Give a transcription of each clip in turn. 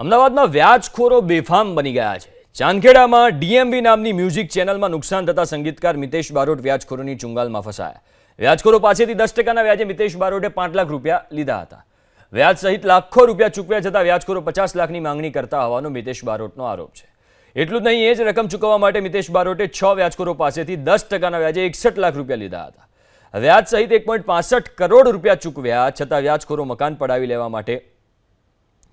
અમદાવાદમાં વ્યાજખોરો બેફામ બની ગયા છે. ચાંદખેડામાં ડીએમબી નામની મ્યુઝિક ચેનલમાં નુકસાન થતા સંગીતકાર મિતેશ બારોટ વ્યાજખોરોની ચુંગાલમાં ફસાયા. વ્યાજખોરો પાસેથી દસ ટકાના વ્યાજે મિતેશ બારોટે પાંચ લાખ રૂપિયા લીધા હતા. વ્યાજ સહિત લાખો રૂપિયા ચૂકવ્યા છતાં વ્યાજખોરો પચાસ લાખની માંગણી કરતા હોવાનો મિતેશ બારોટનો આરોપ છે. એટલું જ નહીં, એ જ રકમ ચૂકવવા માટે મિતેશ બારોટે છ વ્યાજખોરો પાસેથી દસ ટકાના વ્યાજે એકસઠ લાખ રૂપિયા લીધા હતા. વ્યાજ સહિત એક કરોડ રૂપિયા ચૂકવ્યા છતાં વ્યાજખોરો મકાન પડાવી લેવા માટે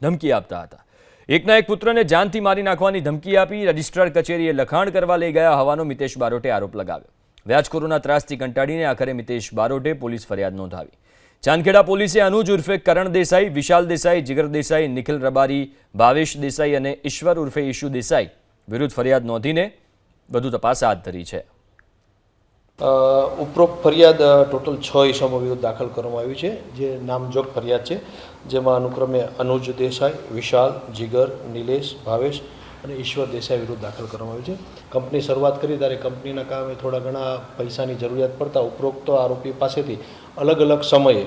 ધમકી આપતા હતા. એકના એક પુત્રને જાનથી મારી નાખવાની ધમકી આપી રજિસ્ટ્રાર કચેરીએ લખાણ કરવા લઈ ગયા હોવાનો મિતેશ બારોટે આરોપ લગાવ્યો. વ્યાજખોરોના ત્રાસથી કંટાળીને આખરે મિતેશ બારોટે પોલીસ ફરિયાદ નોંધાવી. ચાંદખેડા પોલીસે અનુજ ઉર્ફે કરણ દેસાઈ, વિશાલ દેસાઈ, જીગર દેસાઈ, નિખિલ રબારી, ભાવેશ દેસાઈ અને ઈશ્વર ઉર્ફે ઈશુ દેસાઈ વિરુદ્ધ ફરિયાદ નોંધીને વધુ તપાસ હાથ ધરી છે. ઉપરોક્ત ફરિયાદ ટોટલ છ ઇસમો વિરુદ્ધ દાખલ કરવામાં આવી છે, જે નામજોગ ફરિયાદ છે, જેમાં અનુક્રમે અનુજ દેસાઈ, વિશાલ, જીગર, નિલેશ, ભાવેશ અને ઈશ્વર દેસાઈ વિરુદ્ધ દાખલ કરવામાં આવી છે. કંપની શરૂઆત કરી, ત્યારે કંપનીના કામે થોડા ઘણા પૈસાની જરૂરિયાત પડતા ઉપરોક્ત આરોપી પાસેથી અલગ અલગ સમયે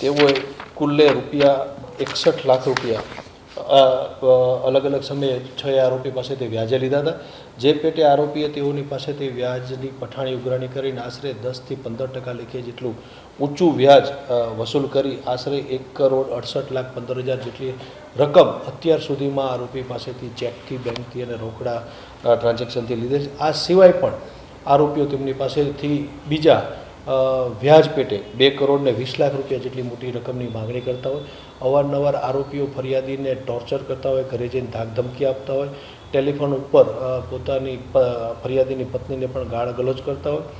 તેઓએ કુલ્લે રૂપિયા એકસઠ લાખ રૂપિયા અલગ અલગ સમયે છ આરોપી પાસેથી વ્યાજે લીધા હતા. જે પેટે આરોપીએ તેઓની પાસેથી વ્યાજની પઠાણી ઉઘરાણી કરીને આશરે દસથી પંદર ટકા લેખે જેટલું ઊંચું વ્યાજ વસૂલ કરી આશરે એક કરોડ અડસઠ લાખ પંદર હજાર જેટલી રકમ અત્યાર સુધીમાં આરોપી પાસેથી ચેકથી, બેંકથી અને રોકડા ટ્રાન્ઝેક્શનથી લીધે છે. આ સિવાય પણ આરોપીઓ તેમની પાસેથી બીજા વ્યાજ પેટે બે કરોડ ને વીસ લાખ રૂપિયા જેટલી મોટી રકમની માગણી કરતા હોય. અવારનવાર આરોપીઓ ફરિયાદીને ટોર્ચર કરતા હોય, ઘરે જઈને ધાક ધમકી આપતા હોય. ટેલિફોન ઉપર પોતાની ફરિયાદીની પત્નીને પણ ગાળ ગલોચ કરતા હોય.